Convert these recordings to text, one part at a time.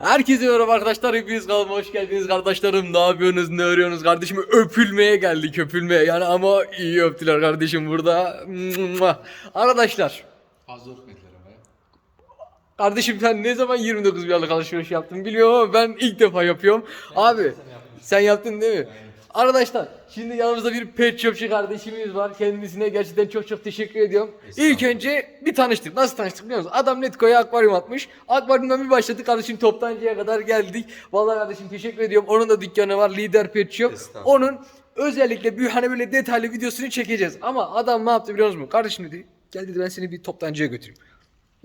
Herkese merhaba arkadaşlar. Hepiniz kanalıma hoş geldiniz kardeşlerim. Ne yapıyorsunuz? Ne örüyorsunuz? Kardeşim öpülmeye geldik öpülmeye. Yani ama iyi öptüler kardeşim burada. Arkadaşlar. Fazla örtmediler ama ya. Kardeşim sen ne zaman 29 bir aylık alışveriş yaptın bilmiyorum ama ben ilk defa yapıyorum. Abi sen yaptın değil mi? Arkadaşlar şimdi yanımızda bir pet shopçu kardeşimiz var. Kendisine gerçekten çok çok teşekkür ediyorum. İlk önce bir tanıştık. Nasıl tanıştık biliyor musun? Adam Netco'ya akvaryum atmış. Akvaryumdan bir başladık kardeşim toptancıya kadar geldik. Vallahi kardeşim teşekkür ediyorum. Onun da dükkanı var. Lider Pet Shop. Onun özellikle bir hani böyle detaylı videosunu çekeceğiz. Ama adam ne yaptı biliyor musun? Kardeşim dedi gel dedi ben seni bir toptancıya götüreyim.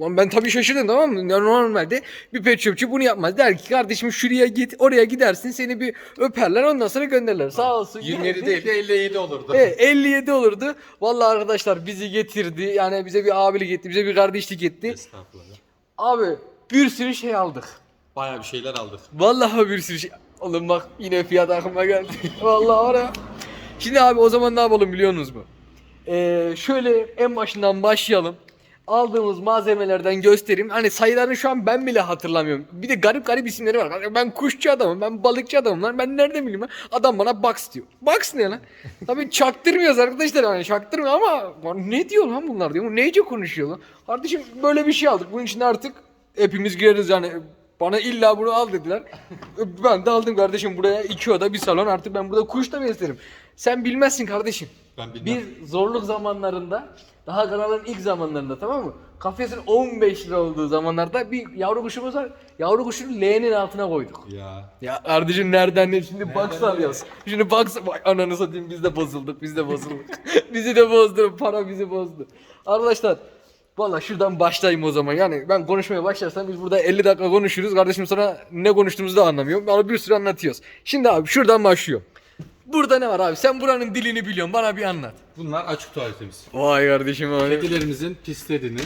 Lan ben tabii şaşırdım tamam mı? Normalde bir pet shopçu bunu yapmaz. Der ki kardeşim şuraya git, oraya gidersin, seni bir öperler ondan sonra gönderirler. Sağ olsun. 27 geldi. değil de 57 olurdu. Evet, 57 olurdu. Vallahi arkadaşlar bizi getirdi. Yani bize bir abilik etti, bize bir kardeşlik etti. Estağfurullah. Abi bir sürü şey aldık. Bayağı bir şeyler aldık. Vallahi bir sürü şey. Oğlum bak yine fiyat aklıma geldi. Vallahi var ya. Şimdi abi o zaman ne yapalım biliyorsunuz mu? Ee, şöyle en başından başlayalım. Aldığımız malzemelerden göstereyim. Hani sayılarını şu an ben bile hatırlamıyorum. Bir de garip garip isimleri var. Ben kuşçu adamım, ben balıkçı adamım lan. Ben nereden bileyim lan? Adam bana box diyor. Box ne lan? Tabii çaktırmıyoruz arkadaşlar hani çaktırmıyor ama ne diyor lan bunlar diyor. Neyce konuşuyor lan? Kardeşim böyle bir şey aldık. Bunun içinde artık hepimiz gireriz yani. Bana illa bunu al dediler. Ben de aldım kardeşim buraya iki oda bir salon artık ben burada kuş da beslerim. Sen bilmezsin kardeşim. Ben bilmem. Bir zorluk zamanlarında daha kanalın ilk zamanlarında tamam mı? Kafesin 15 lira olduğu zamanlarda bir yavru kuşumuz var. Yavru kuşunu leğenin altına koyduk. Ya. Ya kardeşim nereden ne şimdi box alıyoruz. Şimdi box Vay ananı satayım biz de bozulduk biz de bozulduk. bizi de bozdu para bizi bozdu. Arkadaşlar Valla şuradan başlayayım o zaman. Yani ben konuşmaya başlarsam biz burada 50 dakika konuşuruz. Kardeşim sonra ne konuştuğumuzu da anlamıyorum. Bana bir sürü anlatıyoruz. Şimdi abi şuradan başlıyor. Burada ne var abi? Sen buranın dilini biliyorsun. Bana bir anlat. Bunlar açık tuvaletimiz. Vay kardeşim abi. Kedilerimizin pislediğini.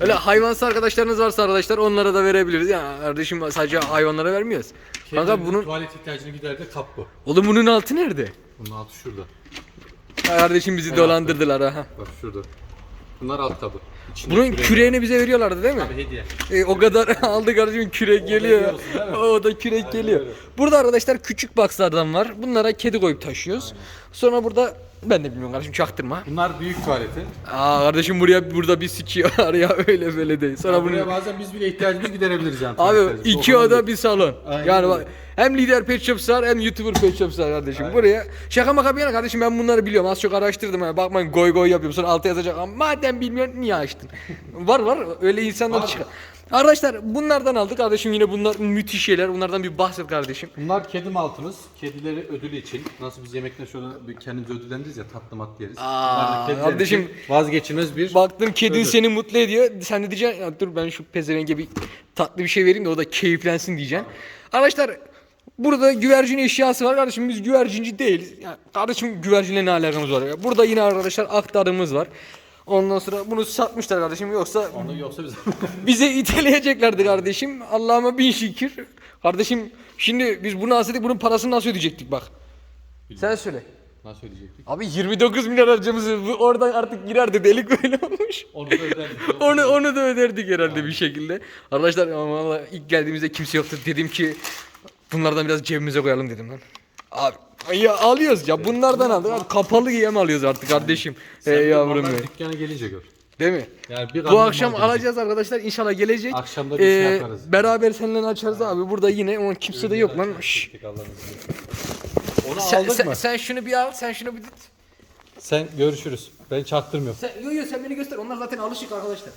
Öyle hayvansı arkadaşlarınız varsa arkadaşlar onlara da verebiliriz. Ya kardeşim sadece hayvanlara vermiyoruz. Kanka Kedilerimizin bunun tuvalet ihtiyacını giderdi kap bu. oğlum bunun altı nerede? Bunun altı şurada. Kardeşim bizi dolandırdılar ha. Bak şurada. Bunlar alt kabı. İçinde Bunun küre- küreğini bize veriyorlardı değil mi? Tabii hediye. E, o kadar aldı kardeşim kürek geliyor. değil mi? O da kürek geliyor. öyle. Burada arkadaşlar küçük boxlardan var. Bunlara kedi koyup taşıyoruz. Sonra burada ben de bilmiyorum kardeşim çaktırma. Bunlar büyük tuvaleti. Aa kardeşim buraya burada bir sikiyor ya öyle böyle değil. Sonra Ya bunu buraya bazen biz bile ihtiyacımızı giderebiliriz yani. Abi iki O kadar oda bir salon. Aynen yani öyle. bak hem lider pet shop var hem youtuber pet shop var kardeşim. Buraya şaka maka bir yana kardeşim ben bunları biliyorum. Az çok araştırdım. Yani. Bakmayın goy goy yapıyorum. Sonra alta yazacak. Ama madem bilmiyorsun niye açtın? var var öyle insanlar çıkar. Arkadaşlar bunlardan aldık kardeşim yine bunlar müthiş şeyler. Bunlardan bir bahset kardeşim. Bunlar kedi maltımız. Kedileri ödülü için. Nasıl biz yemekten şöyle bir kendimizi ödüllendiririz ya tatlı mat yeriz. Aa, Bunlar da kediler kardeşim, için vazgeçilmez bir Baktın kedin Ödül. seni mutlu ediyor. Sen de diyeceksin ya dur ben şu pezevenge bir tatlı bir şey vereyim de o da keyiflensin diyeceksin. Arkadaşlar burada güvercin eşyası var kardeşim biz güvercinci değiliz. Yani kardeşim güvercinle ne alakamız var ya. Burada yine arkadaşlar aktarımız var. Ondan sonra bunu satmışlar kardeşim yoksa Onu yoksa biz bize iteleyeceklerdi kardeşim. Allah'ıma bin şükür. Kardeşim şimdi biz bunu alsaydık bunun parasını nasıl ödeyecektik bak. Sen söyle. nasıl ödeyecektik? Abi 29 milyon harcamızı bu oradan artık girerdi delik böyle olmuş. Onu da öderdik. onu onu da öderdik herhalde bir şekilde. Arkadaşlar ama valla ilk geldiğimizde kimse yoktu. Dedim ki bunlardan biraz cebimize koyalım dedim lan. Abi ya alıyoruz ya bunlardan aldık. Abi, kapalı yem alıyoruz artık kardeşim. Ey yavrum Vallahi be. Dükkana gelince gör. Değil mi? Yani bir Bu kamyon akşam gelecek. alacağız arkadaşlar. İnşallah gelecek. Akşamda bir şey yaparız. Beraber seninle açarız abi. Burada yine ama kimse de yok lan. Şşş. Allah'ın izniyle. Onu Sen, aldık sen, mı? sen şunu bir al, sen şunu bir. Sen görüşürüz. Ben çaktırmıyorum. Sen, yo yo sen beni göster. Onlar zaten alışık arkadaşlar.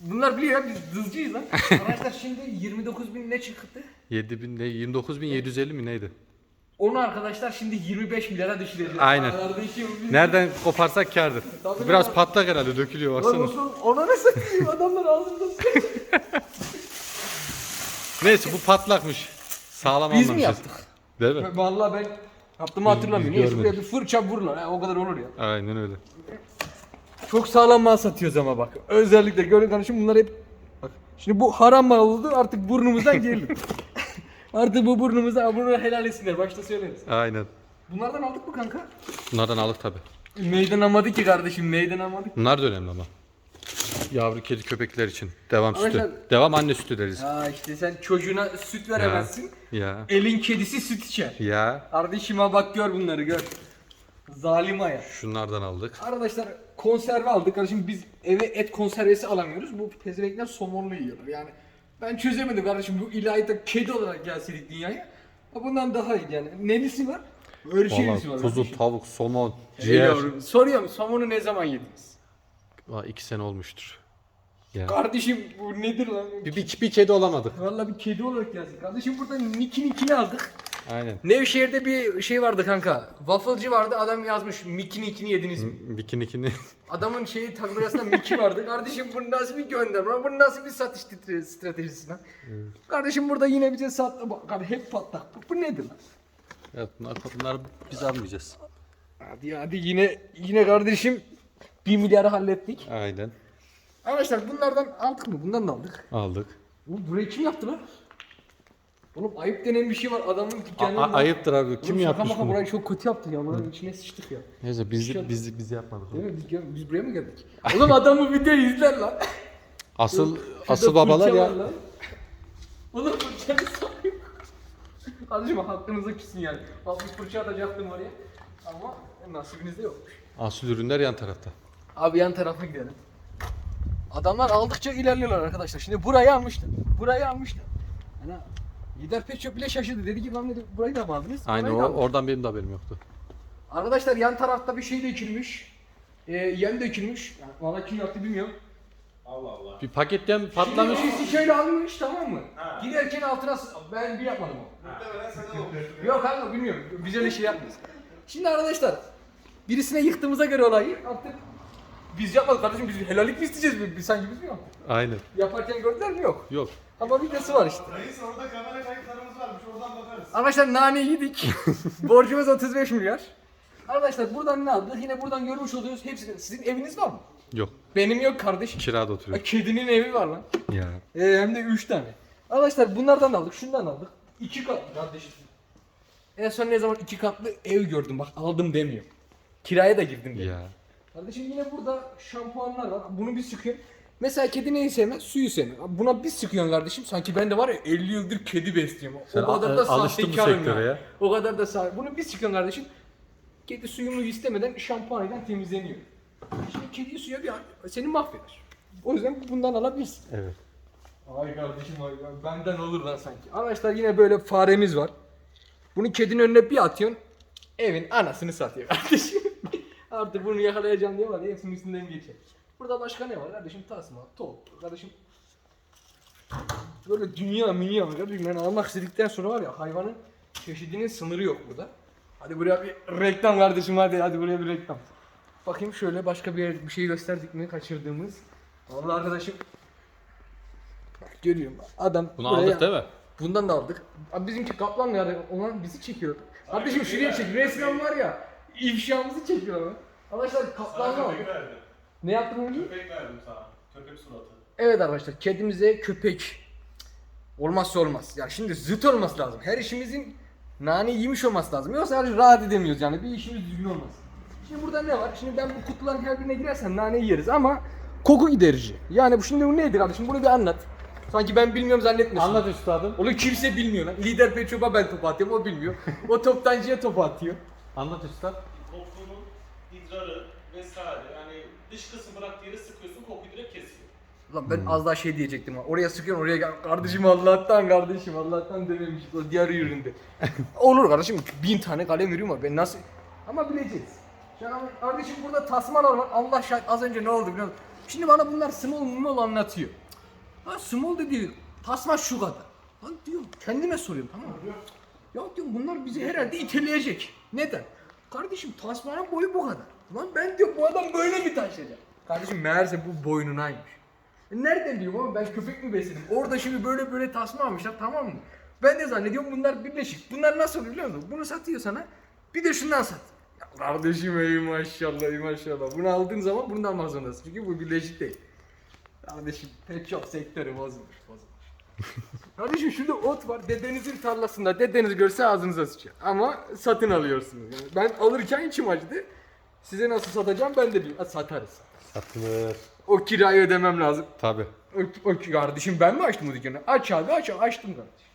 Bunlar biliyor ya biz dızcıyız lan. arkadaşlar şimdi 29 bin ne çıktı? 7000 ne 29750 mi neydi? Onu arkadaşlar şimdi 25 milyara düşüreceğiz. Aynen. Biz... Nereden koparsak kârdır. Tabii Biraz ya. patlak herhalde dökülüyor Lan baksana. olsun ona ne satayım adamlar ağzında Neyse bu patlakmış. Sağlam Biz mi anlamışız. yaptık? Değil mi? Vallahi ben yaptığımı hatırlamıyorum. biz buraya görmedik. bir fırça vururlar. Ha, o kadar olur ya. Aynen öyle. Çok sağlam mal satıyoruz ama bak. Özellikle görün kardeşim bunlar hep bak. Şimdi bu haram mal oldu artık burnumuzdan gelir. artık bu burnumuzdan bunu helal etsinler. Başta söyleriz. Aynen. Bunlardan aldık mı kanka? Bunlardan aldık tabi. Meydan almadık ki kardeşim meydan almadık. Bunlar da önemli ama. Yavru kedi köpekler için. Devam sütü. Arkadaşlar- Devam anne sütü deriz. Ya işte sen çocuğuna süt veremezsin. Ya. Elin kedisi süt içer. Ya. Kardeşime bak gör bunları gör. Zalim aya. Şunlardan aldık. Arkadaşlar konserve aldık. Kardeşim biz eve et konservesi alamıyoruz. Bu pezevenkler somonlu yiyorlar. Yani ben çözemedim kardeşim bu ilahiyata kedi olarak gelseydik dünyaya. Ha Bundan daha iyi yani. Nelisi var? Örşelisi var. Valla kuzu, kardeşim. tavuk, somon, Ey ciğer. yavrum, Soruyorum somonu ne zaman yediniz? Valla iki sene olmuştur. Ya. Kardeşim bu nedir lan? Bir, bir, bir kedi olamadık. Vallahi bir kedi olarak geldik. Kardeşim burada Nick'i Nick'ini aldık. Aynen. Nevşehir'de bir şey vardı kanka. Wafflecı vardı adam yazmış Mickey Nick'ini yediniz mi? Bikini kini. Adamın şeyi tabelasında Mickey vardı. Kardeşim bu nasıl bir gönderme? Bu nasıl bir satış titre- stratejisi lan? Kardeşim burada yine bize sattı. Bak abi hep patlak. Bu, bu nedir lan? evet bunlar, bunlar biz almayacağız. Hadi hadi yine yine kardeşim 1 milyarı hallettik. Aynen. Arkadaşlar bunlardan aldık mı? Bundan da aldık. Aldık. Oğlum burayı kim yaptı lan? Oğlum ayıp denen bir şey var adamın dükkanında. a- ayıptır abi. Kim Oğlum şaka yapmış maka bunu? Burayı çok kötü yaptı ya. Buranın içine sıçtık ya. Neyse biz, Şu- biz, biz yapmadık. Değil mi? Biz, gel- biz buraya mı geldik? Oğlum adamı videoyu izler lan. Asıl Şurada asıl babalar fırça ya. lan. Oğlum fırçanı sarıyor. Kardeşim hakkınızı küsün yani. 60 fırça atacaktım oraya. Ama nasibinizde yokmuş. Asıl ürünler yan tarafta. Abi yan tarafa gidelim. Adamlar aldıkça ilerliyorlar arkadaşlar. Şimdi burayı almışlar. Burayı almışlar. Ana Lider Pet Shop bile şaşırdı. Dedi ki lan dedi burayı da mı aldınız? Aynen Burayı o, da oradan benim de haberim yoktu. Arkadaşlar yan tarafta bir şey dökülmüş. Ee, yem dökülmüş. Yani valla kim yaptı bilmiyorum. Bir paketten patlamış. Şimdi birisi şöyle almış tamam mı? Giderken altına s- ben bir yapmadım o. Yok kanka bilmiyorum. Biz öyle şey yapmıyoruz. Şimdi arkadaşlar birisine yıktığımıza göre olayı artık biz yapmadık kardeşim biz helallik mi isteyeceğiz biz, biz sanki biz mi yaptık? Aynen. Yaparken gördüler mi? Yok. Yok. Ama videosu var işte. Reis orada kamera kayıtlarımız varmış oradan bakarız. Arkadaşlar nane yedik. Borcumuz 35 milyar. Arkadaşlar buradan ne aldık? Yine buradan görmüş oluyoruz. Hepsini. Sizin eviniz var mı? Yok. Benim yok kardeş. Kirada oturuyor. Kedinin evi var lan. Ya. Ee, hem de 3 tane. Arkadaşlar bunlardan aldık, şundan aldık. 2 katlı kardeşim. En son ne zaman 2 katlı ev gördüm bak aldım demiyor. Kiraya da girdim diyor. Ya. Kardeşim yine burada şampuanlar var. Bunu bir sıkıyorum. Mesela kedi neyi sevmez? Suyu sevmez. Buna bir sıkıyorsun kardeşim. Sanki ben de var ya 50 yıldır kedi besliyorum. Sen o kadar da alıştın bu sahtekarım sektöre ya. O kadar da sahte. Bunu bir sıkıyorsun kardeşim. Kedi suyunu istemeden şampuanıyla temizleniyor. Şimdi kediyi suya bir seni mahveder. O yüzden bundan alabilirsin. Evet. Ay kardeşim ay benden olur lan sanki. Arkadaşlar yine böyle faremiz var. Bunu kedinin önüne bir atıyorsun. Evin anasını satıyor kardeşim. Artık bunu yakalayacağım diye var ya hepsinin üstünden geçer. Burada başka ne var kardeşim? Tasma, top, kardeşim. Böyle dünya dünya var kardeşim. Ben almak istedikten sonra var ya hayvanın çeşidinin sınırı yok burada. Hadi buraya bir reklam kardeşim hadi hadi buraya bir reklam. Bakayım şöyle başka bir, yer- bir şey gösterdik mi kaçırdığımız. Vallahi arkadaşım görüyorum adam Bunu buraya- aldık değil mi? Bundan da aldık. Abi bizimki kaplan yani olan bizi çekiyor. Kardeşim şuraya çek. Resmen var ya ifşamızı çekiyor lan. Arkadaşlar kaplan Sana var. köpek verdim. Ne yaptın bunu? Köpek verdim sana. Köpek suratı. Evet arkadaşlar kedimize köpek olmazsa olmaz. Ya şimdi zıt olması lazım. Her işimizin nane yemiş olması lazım. Yoksa hani rahat edemiyoruz yani bir işimiz düzgün olmaz. Şimdi burada ne var? Şimdi ben bu kutuların her birine girersem nane yeriz ama koku giderici. Yani bu şimdi bu nedir kardeşim? Bunu bir anlat. Sanki ben bilmiyorum zannetmesin. Anlat üstadım. Onu kimse bilmiyor lan. Lider Petrob'a ben top atıyorum o bilmiyor. o toptancıya top atıyor. Anlat üstad. Kokunun idrarı vesaire yani dış kısım bıraktığı yeri sıkıyorsun kokuyu direkt kesiyor. Lan ben az daha şey diyecektim ha. Oraya sıkıyorsun oraya gel. Kardeşim Allah'tan kardeşim Allah'tan dememiş. O diğer üründe. Olur kardeşim bin tane kalem ürün var. Ben nasıl... Ama bileceğiz. Ama kardeşim burada tasmalar var. Allah şahit az önce ne oldu biliyor musun? Şimdi bana bunlar small small anlatıyor. Ha small dedi. Tasma şu kadar. Lan diyorum kendime soruyorum tamam mı? Ya diyorum bunlar bizi herhalde iteleyecek. Neden? Kardeşim tasmanın boyu bu kadar. Lan ben diyorum bu adam böyle mi taşıyacak? Kardeşim meğerse bu boynunaymış. E nereden biliyorum ama ben köpek mi besledim? Orada şimdi böyle böyle tasma almışlar tamam mı? Ben de zannediyorum bunlar birleşik. Bunlar nasıl oluyor biliyor musun? Bunu satıyor sana. Bir de şundan sat. Ya kardeşim ey maşallah ey maşallah. Bunu aldığın zaman bunu da almak zorundasın. Çünkü bu birleşik değil. Kardeşim pek çok sektörü bozulmuş bozulmuş. Kardeşim şurada ot var. Dedenizin tarlasında. Dedeniz görse ağzınıza sıçar. Ama satın alıyorsunuz. Yani ben alırken içim acıdı. Size nasıl satacağım ben de bilmiyorum. Ha, Satarız. Satılır. O kirayı ödemem lazım. Tabi. O, o kardeşim ben mi açtım bu dükkanı? Aç abi aç açtım kardeşim.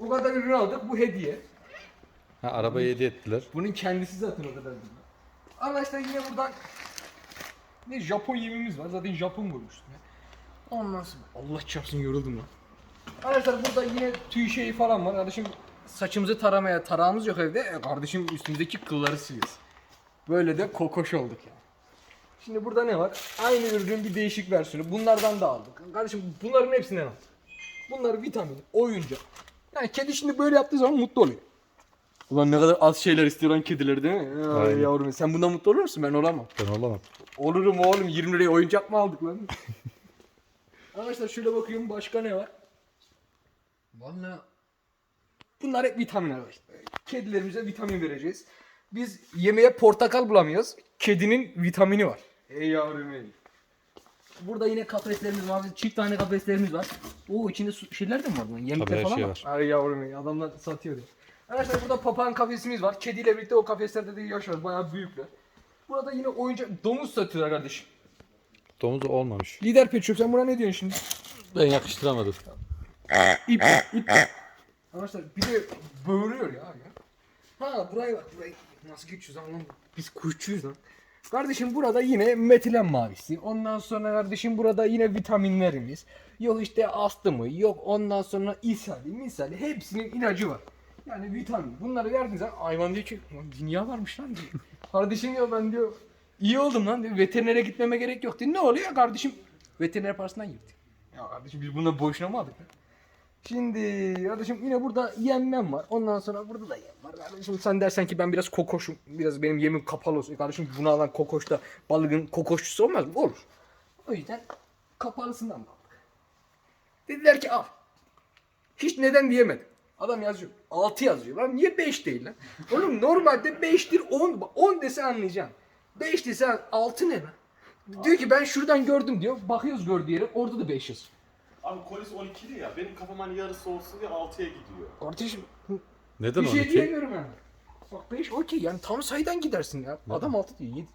O kadar ürün aldık bu hediye. Ha, arabayı hediye ettiler. Bunun kendisi zaten o kadar değil. Arkadaşlar yine buradan ne Japon yemimiz var. Zaten Japon koymuştum ya. Ondan sonra Allah çarpsın yoruldum lan. Arkadaşlar burada yine tüy şeyi falan var. Kardeşim saçımızı taramaya tarağımız yok evde. E, kardeşim üstümüzdeki kılları siliyoruz. Böyle de kokoş olduk yani. Şimdi burada ne var? Aynı ürünün bir değişik versiyonu. Bunlardan da aldık. Kardeşim bunların hepsinden aldık. Bunlar vitamin, oyuncak. Yani kedi şimdi böyle yaptığı zaman mutlu oluyor. Ulan ne kadar az şeyler istiyor lan kediler değil mi? Ay Aynen. yavrum sen bundan mutlu olur musun? Ben olamam. Ben olamam. Olurum oğlum 20 liraya oyuncak mı aldık lan? Arkadaşlar şöyle bakıyorum başka ne var? Vallahi bunlar hep vitamin arkadaşlar. Kedilerimize vitamin vereceğiz. Biz yemeğe portakal bulamıyoruz. Kedinin vitamini var. Ey yavrum ey. Burada yine kafeslerimiz var. Çift tane kafeslerimiz var. Oo içinde su, şeyler de mi var lan? Yemekler Tabii her falan şey var. var. Ay yavrum ey. Adamlar satıyor. ya. Arkadaşlar burada papağan kafesimiz var. Kediyle birlikte o kafeslerde de yaşıyoruz. Bayağı büyükler. Burada yine oyuncak domuz satıyorlar kardeşim. Domuz olmamış. Lider Shop sen buna ne diyorsun şimdi? Ben yakıştıramadım. İp, ip. Arkadaşlar bir de böğürüyor ya. ya. Ha burayı bak burayı nasıl geçiyoruz lan? Biz kuşçuyuz lan. Kardeşim burada yine metilen mavisi. Ondan sonra kardeşim burada yine vitaminlerimiz. Yok işte astımı, yok ondan sonra ishali, misali hepsinin ilacı var. Yani vitamin. Bunları verdiğiniz zaman hayvan diyor ki "Ulan dünya varmış lan diyor. kardeşim diyor ben diyor iyi oldum lan diyor. Veterinere gitmeme gerek yok diyor. Ne oluyor kardeşim? Veteriner parasından yırtıyor. Ya kardeşim biz bundan boşuna mı aldık lan? Şimdi kardeşim yine burada yemmem var. Ondan sonra burada da yem var. Kardeşim sen dersen ki ben biraz kokoşum. Biraz benim yemim kapalı olsun. Kardeşim bunu alan kokoş da balığın kokoşçusu olmaz mı? Olur. O yüzden kapalısından da aldık. Dediler ki al. Hiç neden diyemedim. Adam yazıyor. 6 yazıyor. Lan niye 5 değil lan? Oğlum normalde 5'tir 10. 10 dese anlayacağım. 5 dese 6 ne lan? Diyor ki ben şuradan gördüm diyor. Bakıyoruz gördüğü yere orada da 5 yazıyor. Abi kolis 12'li ya. Benim kafam hani yarısı olsun diye 6'ya gidiyor. Kardeşim Neden bir şey 12? diyemiyorum yani. Bak 5 okey yani tam sayıdan gidersin ya. Adam 6 diyor 7.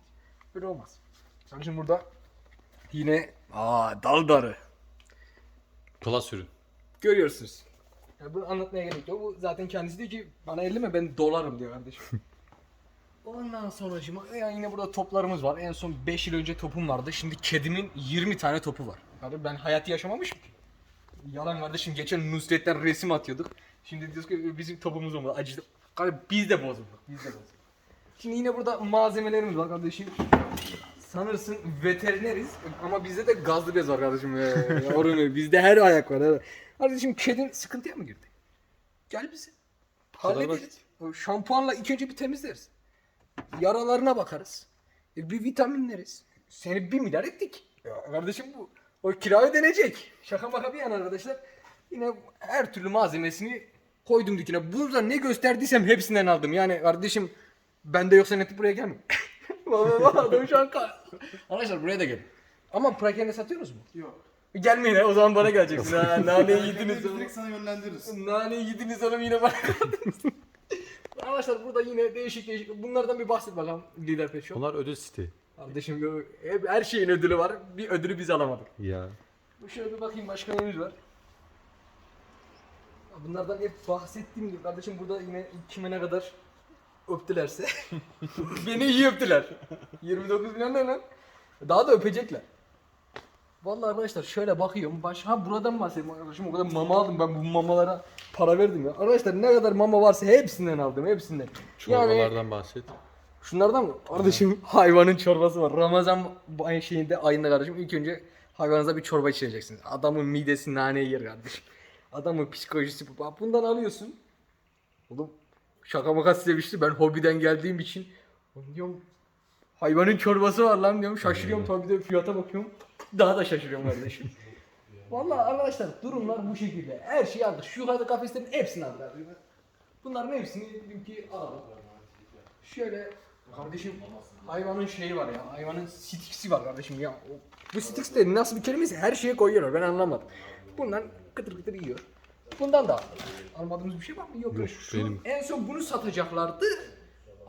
Böyle olmaz. Kardeşim burada yine aa dal darı. Klas ürün. Görüyorsunuz. Ya bunu anlatmaya gerek yok. Bu zaten kendisi diyor ki bana elleme ben dolarım diyor kardeşim. Ondan sonra yani yine burada toplarımız var. En son 5 yıl önce topum vardı. Şimdi kedimin 20 tane topu var. Kardeşim ben hayatı yaşamamışım ki. Yalan kardeşim geçen Nusret'ten resim atıyorduk. Şimdi diyoruz ki bizim topumuz olmadı. Acıdı. Kardeşim biz de bozulduk. Biz de bozulduk. Şimdi yine burada malzemelerimiz var kardeşim. Sanırsın veterineriz ama bizde de gazlı bez var kardeşim. Ee, Yavrum benim, bizde her ayak var. Evet. Kardeşim kedin sıkıntıya mı girdi? Gel bize. Hallederiz. Şampuanla ilk önce bir temizleriz. Yaralarına bakarız. E, bir vitaminleriz. Seni bir milyar ettik. Ya kardeşim bu. O kirayı denecek. Şaka maka bir yana arkadaşlar. Yine her türlü malzemesini koydum dükkana. Burada ne gösterdiysem hepsinden aldım. Yani kardeşim bende yoksa net buraya gelme. Valla valla adam şu an ka- Arkadaşlar buraya da gelin. Ama Praken'de satıyoruz mu? Yok. Gelmeyin ha, o zaman bana geleceksiniz. ha. Naneyi yediniz. oğlum. Direkt sana yönlendiririz. Naneyi yediniz oğlum yine bana. Arkadaşlar burada yine değişik değişik bunlardan bir bahset bakalım Lider Pet Shop. Bunlar ödül siti. Kardeşim hep her şeyin ödülü var. Bir ödülü biz alamadık. Ya. Bu Şöyle bir bakayım başka neyimiz var. Bunlardan hep bahsettiğim gibi kardeşim burada yine kime ne kadar öptülerse beni iyi öptüler. 29 milyon ne lan? Daha da öpecekler. Vallahi arkadaşlar şöyle bakıyorum. Baş ha buradan bahsedeyim arkadaşım. O kadar mama aldım ben bu mamalara para verdim ya. Arkadaşlar ne kadar mama varsa hepsinden aldım hepsinden. Yani Çorbalardan bahset. Şunlardan mı? Kardeşim hayvanın çorbası var. Ramazan şeyinde ayında kardeşim ilk önce hayvanınıza bir çorba içireceksiniz. Adamın midesi naneye yer kardeşim. Adamın psikolojisi bu. Bundan alıyorsun. Oğlum şaka maka sevişti. Ben hobiden geldiğim için "Oğlum diyorum hayvanın çorbası var lan diyorum. Şaşırıyorum tabii de fiyata bakıyorum. Daha da şaşırıyorum kardeşim. Vallahi arkadaşlar durumlar bu şekilde. Her şeyi aldık. Şu yukarıda kafeslerin hepsini aldık. Bunların hepsini dedim ki alalım. Şöyle kardeşim hayvanın şeyi var ya hayvanın stiksi var kardeşim ya. Bu stix de nasıl bir kelimesi her şeye koyuyorlar ben anlamadım. Bundan kıtır kıtır yiyor. Bundan da almadığımız bir şey var mı? Yok. Yok, Şu, benim- En son bunu satacaklardı.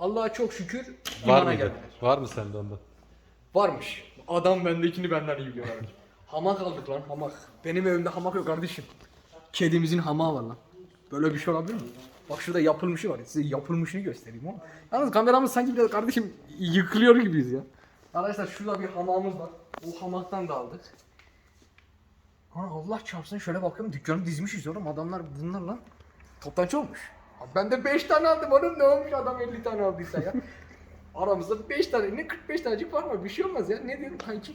Allah'a çok şükür Var imana mıydı? geldiler. Var mı sende ondan? Varmış. Adam bendekini benden iyi biliyor kardeşim. Hamak aldık lan hamak. Benim evimde hamak yok kardeşim. Kedimizin hamağı var lan. Böyle bir şey olabilir mi? Bak şurada yapılmışı var. Size yapılmışını göstereyim ama. Yalnız kameramız sanki biraz kardeşim yıkılıyor gibiyiz ya. Arkadaşlar şurada bir hamamımız var. O hamaktan da aldık. Allah çarpsın şöyle bakıyorum dükkanı dizmişiz oğlum adamlar bunlar lan. Toptancı olmuş. Ben de 5 tane aldım oğlum ne olmuş adam 50 tane aldıysa ya. Aramızda 5 tane ne 45 tanecik var mı bir şey olmaz ya ne diyorum kanki.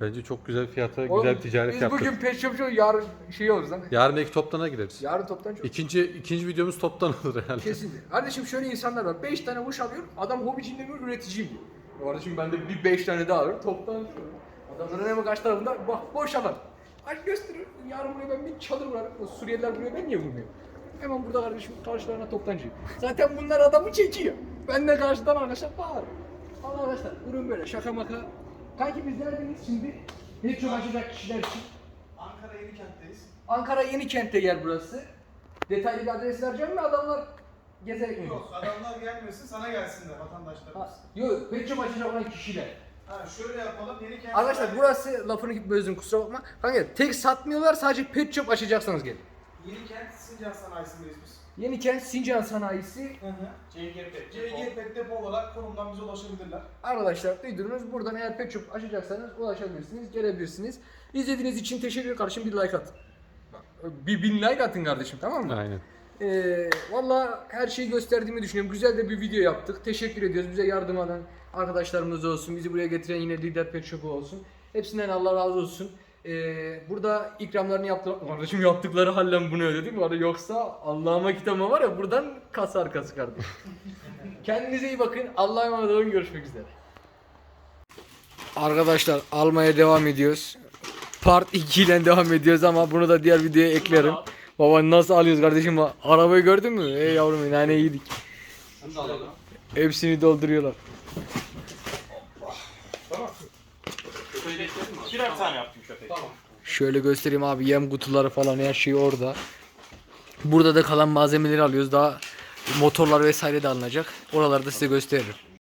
Bence çok güzel fiyata Oğlum, güzel bir ticaret biz yaptık. bugün pet shop show yarın şey oluruz lan. Yarın belki toptana gireriz. Yarın toptancı olur. İkinci ikinci videomuz toptan olur herhalde. Kesinlikle. Kardeşim şöyle insanlar var. 5 tane kuş alıyor. Adam hobicinde mi üreticiyim diyor. Kardeşim ben de bir 5 tane daha alıyorum. Toptan Adamların hemen karşı tarafında bak boş alan. Aç gösterir. Yarın buraya ben bir çadır kurarım. O Suriyeliler buraya ben niye vurmuyorum? Hemen burada kardeşim karşılarına toptancıyım. Zaten bunlar adamı çekiyor. Ben de karşıdan arkadaşlar bağırırım. Allah arkadaşlar ürün böyle şaka maka. Kanki biz neredeyiz şimdi? Ne çok açacak kişiler için. Ankara Yenikent'teyiz. Ankara Yenikent'te yer burası. Detaylı bir adres vereceğim mi adamlar gezerek mi? Yok adamlar gelmesin sana gelsinler vatandaşlarımız. Ha, Yok, pek çok açacak olan kişiler. Ha şöyle yapalım Yenikent. Arkadaşlar burası lafını böldüm kusura bakma. Kanka tek satmıyorlar sadece pet shop açacaksanız gelin. Yenikent Sincan Sanayisi'ndeyiz biz. Yenikent Sincan Sanayisi. Hı hı. CGP. CGP depo olarak konumdan bize ulaşabilirler. Arkadaşlar duydunuz buradan eğer pet shop açacaksanız ulaşabilirsiniz, gelebilirsiniz. İzlediğiniz için teşekkür ederim kardeşim bir like at. Bak, Bir bin like atın kardeşim tamam mı? Aynen. Ee, Valla her şeyi gösterdiğimi düşünüyorum. Güzel de bir video yaptık. Teşekkür ediyoruz. Bize yardım eden arkadaşlarımız olsun. Bizi buraya getiren yine Lider Pet Shop'u olsun. Hepsinden Allah razı olsun. Ee, burada ikramlarını yaptılar. Kardeşim yaptıkları hallen bunu ödedik mi? Yoksa Allah'ıma kitabıma var ya buradan kasa arkası kardeşim. Kendinize iyi bakın. Allah'a emanet olun. Görüşmek üzere. Arkadaşlar almaya devam ediyoruz. Part 2 ile devam ediyoruz ama bunu da diğer videoya eklerim. Baba nasıl alıyoruz kardeşim? Arabayı gördün mü? Ey yavrum nane yedik. Hepsini dolduruyorlar. Birer tane yaptım köpek. Şöyle göstereyim abi yem kutuları falan her şey orada. Burada da kalan malzemeleri alıyoruz. Daha motorlar vesaire de alınacak. Oraları da size gösteririm.